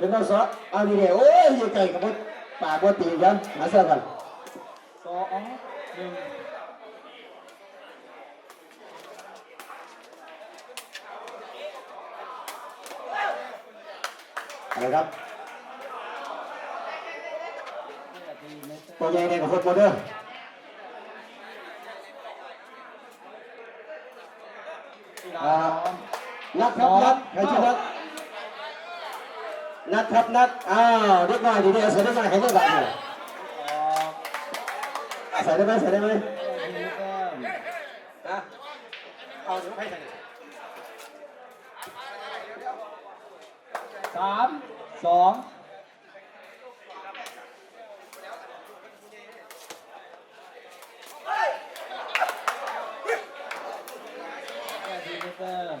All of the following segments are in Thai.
เพชรนอสอเอาดีเดียวโอ้ยอยู่ไกลกับป่าบัวตีกันมาเสื้อกันสองหนึ่งอะไรครับนาทีไม่เกิตัวนใหญ่ในกับคนโมเดอร์กีฬาพร้อมนัดครับนัดใครชื่อนัด นัดครับนัดอ้าวเด็กน้อยดีเดียวใส่ได้ไหมใครจะแบบเนี่ยออกใส่ได้ไหมใส่ได้ไหมนาทีไม่เกินนะเอาหนูให้ใส่สามสองนาทีไม่เกิน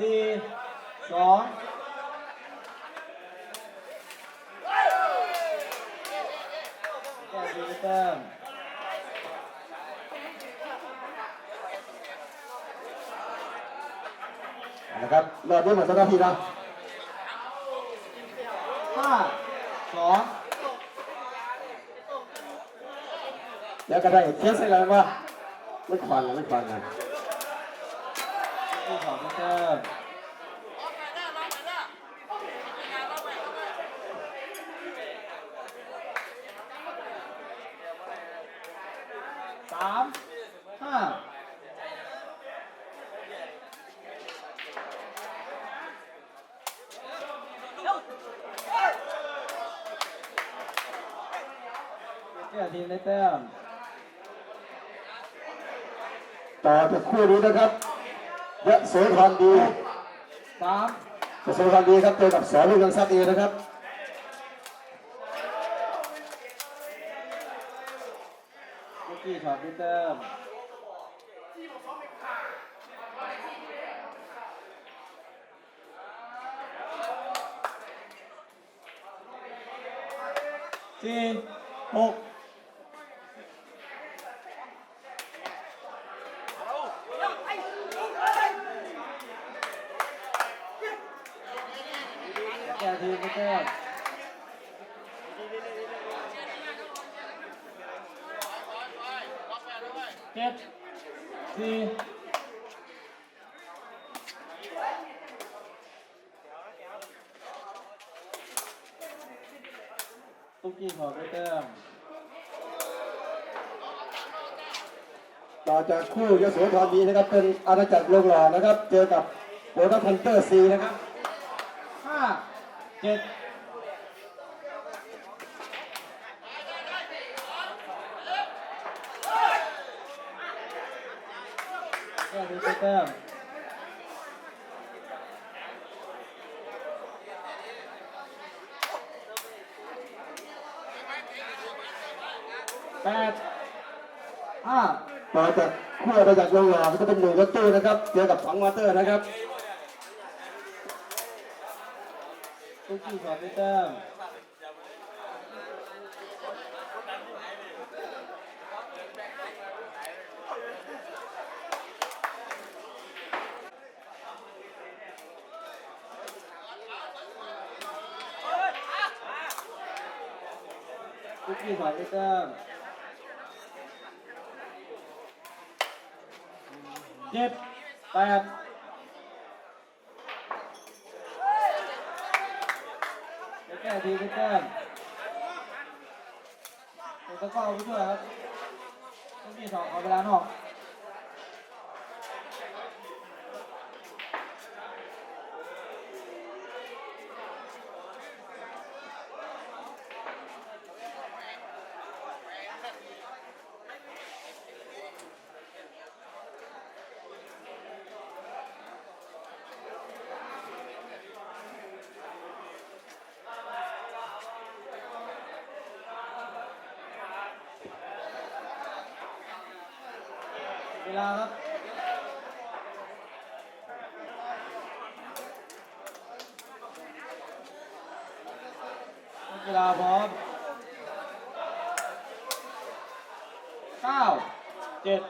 สี่สองนาทีเกินนะครับรอบนี้หมดสนาทีแล้วห้าสองแล้วก็ได้เทสใส่กันว่าไม่ควันไม่ควันนะ ที่สองไม่เติมสามห้าเจ้าทีมได้เติมต่อจากคู่นี้นะครับ ยะโสธรดีสามยะโสธรดีครับเจอกับสอลูกยังซัดเองนะครับลูกกี้ช็อตได้เติมสี่หก แก้ทีมไม่เติม เจ็ดสี่ตุ๊กกี้ขอไปเติมต่อจากคู่ยะโสธรดีนะครับ เป็นอาณาจักรโรงหล่อนะครับ เจอกับโบนัสพันเตอร์ซีนะครับห้าเจ็ด แก้ทีมไปเติมแปดห้าต่อจากคู่อาณาจักรโรงหล่อก็จะเป็นหนึ่งรถตู้นะครับเจอกับสองมอเตอร์นะครับตุ๊กกี้ขอไปเติม ตุ๊กกี้ขอไปเติมเจ็ดแปดเดี๋ยวแก้ทีไปเติมตะก้อไปด้วยครับทุกกี้สองเอาเวลานอก เวลาครับกีฬาพร้อมเก้าเจ็ด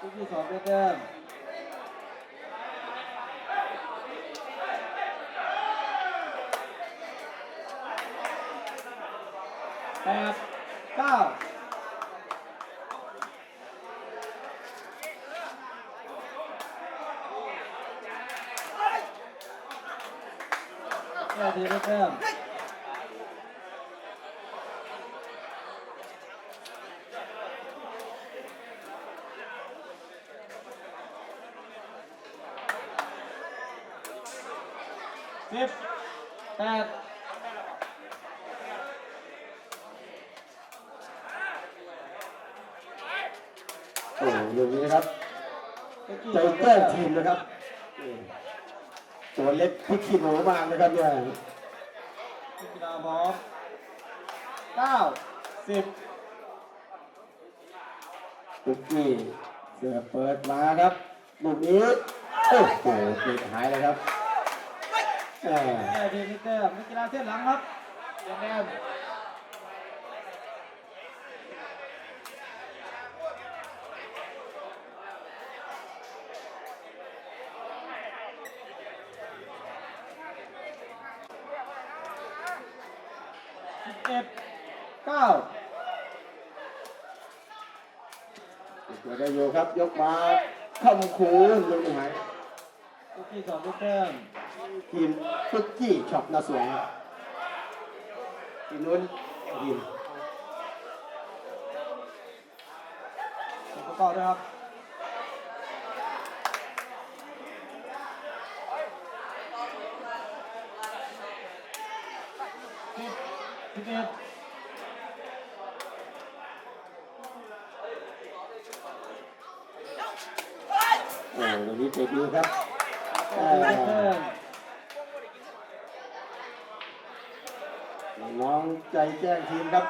ลูกที่สองได้แต้ม แปดเก้าแค่ดีได้แต้มสิบแปด โอ้โหอย่างนี้นะครับลูกที่ใจสองแกล้ได้งแต้ทีมมนะครับนี่ตัวเล็กพิกขี้หนูมากนะครับเนี่ยนักกีฬาพร้อมเก้าสิบตุกกี้เสือเปิดมาครับลูกนี้โอ้โหติดหายเลยครับแหมแค่ดีนิดเดิมนักกีฬาเส้นหลังครับเสียงแดง เอ็ดเก้าตัวได้อยู่ครับ ยกมาเข้ามคูลูกนี้หายลูกที่สองลูกแต้มทีมตุกกี้ช็อปนาสวยทีมนู้นทีมส่งประกอบด้วยครับสิบสิบ เอ็ดโอ้ตรงนี้เตะดีครับแค่ดีนิดเดิมน้องใจแจ้งทีมครับ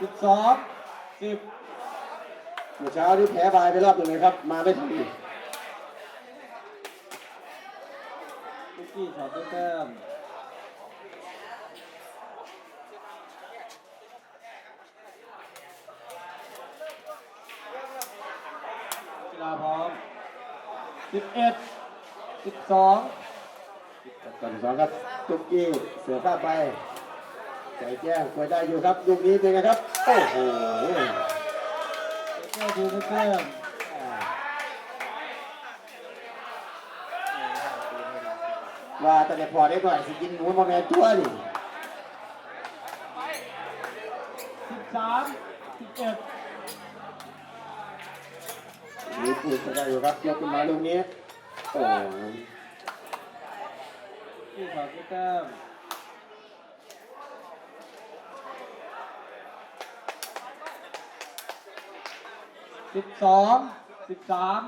สิบสองสิบเมื่อเช้านี้แพ้บายไปรอบหนึ่งเลยครับ มาไม่ถึงลูกที่ช็อตด้วยแต้มกีฬาพร้อม สิบเอ็ดสิบสองก่อสองครับตุกกี้เสือข้าไปใจแจ้งควรได้อยู่ครับลูกนี้เป็นไงครับ โอ้โหแค่ดีด้วยแต้มว่าแต่พอได้หน่อยสิกินหมูมาแมนตัวนี่สิบสามสิบเอ็ด มีพูดก็ได้อยู่ครับยกขึ้นมาลูกนี้โอ้โหที่ช็แต้มสิบสองสิบสาม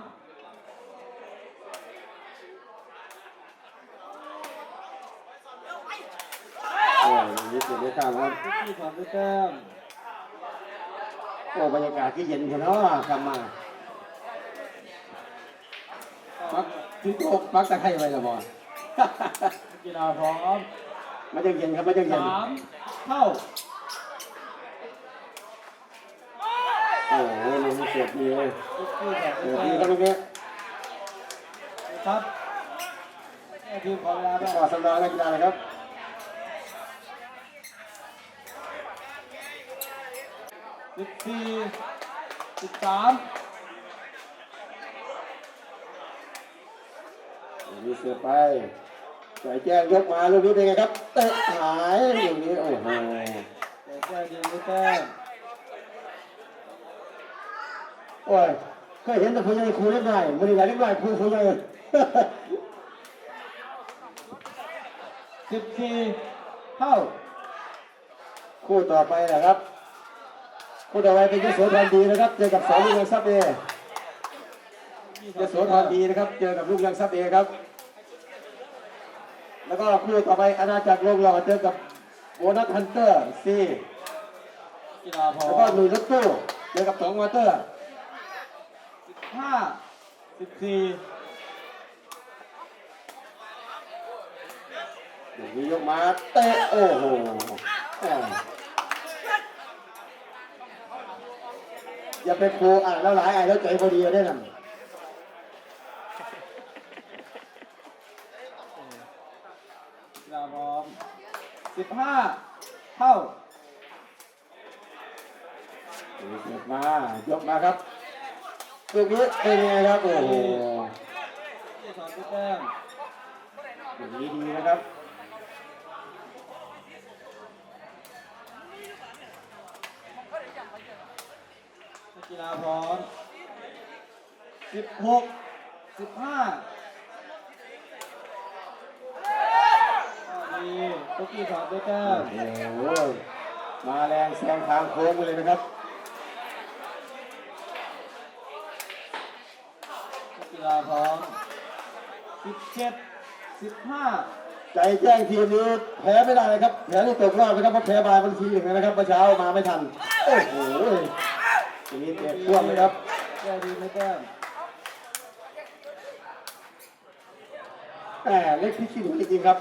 โอ้ลูกนี้เกิดไม่ข้ามครับลูกที่ช็อตด้วยแต้มโอ้บรรยากาศที่เย็นกันเนาะกลับมา ปักที่โต๊ะปักตะไคร้ไว้และบ่ กีฬาพร้อมมันจะเย็นครับมันจะเย็นสามเท่าโอ้โหลูกนี้เสียบดีเลยลูกที่ช็อตเสีด้วยยบแต้ดีมครับลูกนี้ครับแค่ทีมขอเวลาด้วยขอสำรองนักกีฬาเลยครับสิบสี่สิบสาม มีเสือไปใส่แจ้งยกมาลูกนี้เป็นไงครับเตะหายลูกนี้โอ้โหแต่แค่ทีมด้วยแต้มโอ้ยเคยเห็นแต่ผู้ใหญ่ครูเล็กน้อยมันนี่หลายเล็กน้อยครูผู้ใหญ่สิบสี่เท่า คู่ต่อไปนะครับ คู่ต่อไปเป็นยโสธรดีนะครับ เจอกับสองลูกยังซับเอยโสธรดีนะครับ เจอกับลูกยังซับเอครับ แล้วก็คู่ต่อไปอาณาจักรโรงหล่อเจอกับโบนัสฮันเตอร์ซีกีฬาพอแล้วก็หนุ่ยรถตู้เจอกับสองวอเตอร์ห้าสิบสี่อย่างนี้ยกมาเตะโอ้โหอย่าไปโคอ่านแล้วหลายอ่านแล้วใจพอดีได้นั่น กีฬาพร้อมสิบห้าเท่ายกมายกมาครับลูกนี้เป็นไงครับโอ้โหที่สองที่แต้มอย่างนี้ดีนะครับนักกีฬาพร้อมสิบหกสิบห้า ดีตุกกี้สองที่แต้มโอ้โหมาแรงแซงทางโค้งไปเลยนะครับนักกีฬาพร้อมสิบเจ็ดสิบห้าใจแจ้งทีมนี้แพ้ไม่ได้เลยครับแพ้นี่ตกรอบนะครับเพราะแพ้บายบัญชีหนึ่งนะครับเมื่อเช้ามาไม่ทันโอ้โหทีนี้เจ็บท่วมเลยครับแก้ดีไม่แต้มแหมเล็กที่ขี้หนูจริงๆครับ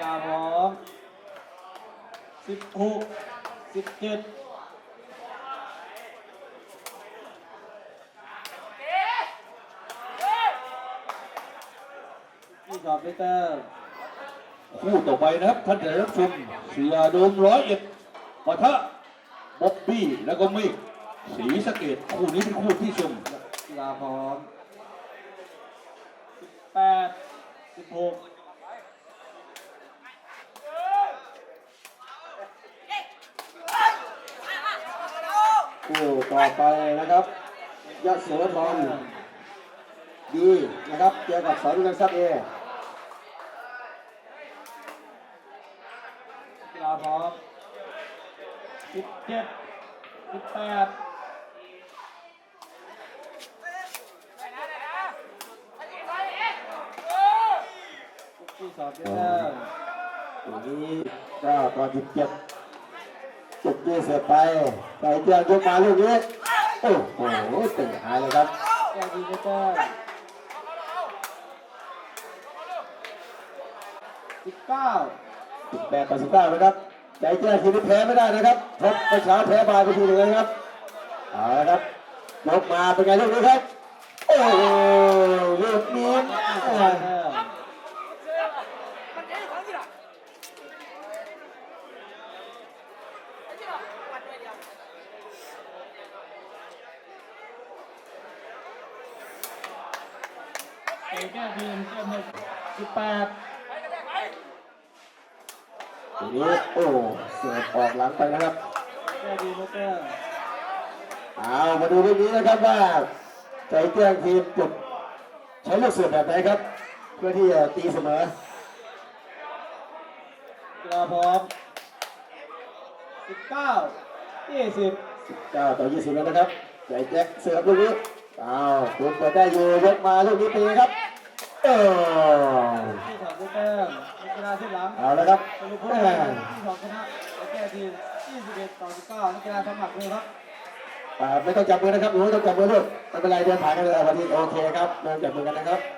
กกีฬาพร้อมสิบหกสิบเจ็ดที่สอบได้แต้มคู่ต่อไปนะครับท่านจะได้รับชมเสียโดมร้อยเอ็ดปะทะบ๊อบบี้แล้วก็มิกสีสะเกตคู่นี้เป็นคู่ที่ชมกีฬาพร้อมสิบแปดสิบหก คู่ต่อไปนะครับยะโสธรดีนะครับเจอกับสอนกันซับเอกีฬาพร้อมสิบเจ็ดสิบแปดที่สอบได้แต้มอย่างนี้ก็ตอนที่เจ็บ จุดยืเสียไปใส่เตียงยกมาลูกนี้โอ้โหเตะหายเลยครับแก้ดีได้แต้มสิบเก้า18ต่อ19นะครับใจแจ้งทีมนี้แพ้ไม่ได้นะครับเพราะเมื่อเช้าแพ้บายไปทีหนึงเลยครับเอาละครับยกมาเป็นไงลูกนี้ครับโอ้โหลูกนี้ แต้มเอแก้ทีมเกมหนึ่งสิบแปดทีนี้โอ้เสิร์ฟออกหลังไปนะครับแก้ดีไม่แต้มเอามาดูเรื่องนี้นะครับว่าใจแจ้งทีมจุดใช้ลูกเสิร์ฟแบบไหนครับ เพื่อที่จะตีเสมอกีฬาพร้อม สิบเก้ายี่สิบ9ต่อ20แล้วนะครับใจแจ็คเสิร์ฟลูกนี้เอาคุณเปิดได้อยู่ยกมาลูกนี้เป็นไงครับเออที่สองได้แต้มนักกีฬาที่หลังเอาละครับสรุปผลแม่ที่สองชนะเอแก้ทีม21ต่อ19นักกีฬาสมัครเลยครับอ่าไม่ต้องจับมือนะครับหนูไม่ต้องจับมือลูกไม่เป็นไรเดินผ่านกันเลยวันนี้โอเคครับเดินจับมือกันนะครับ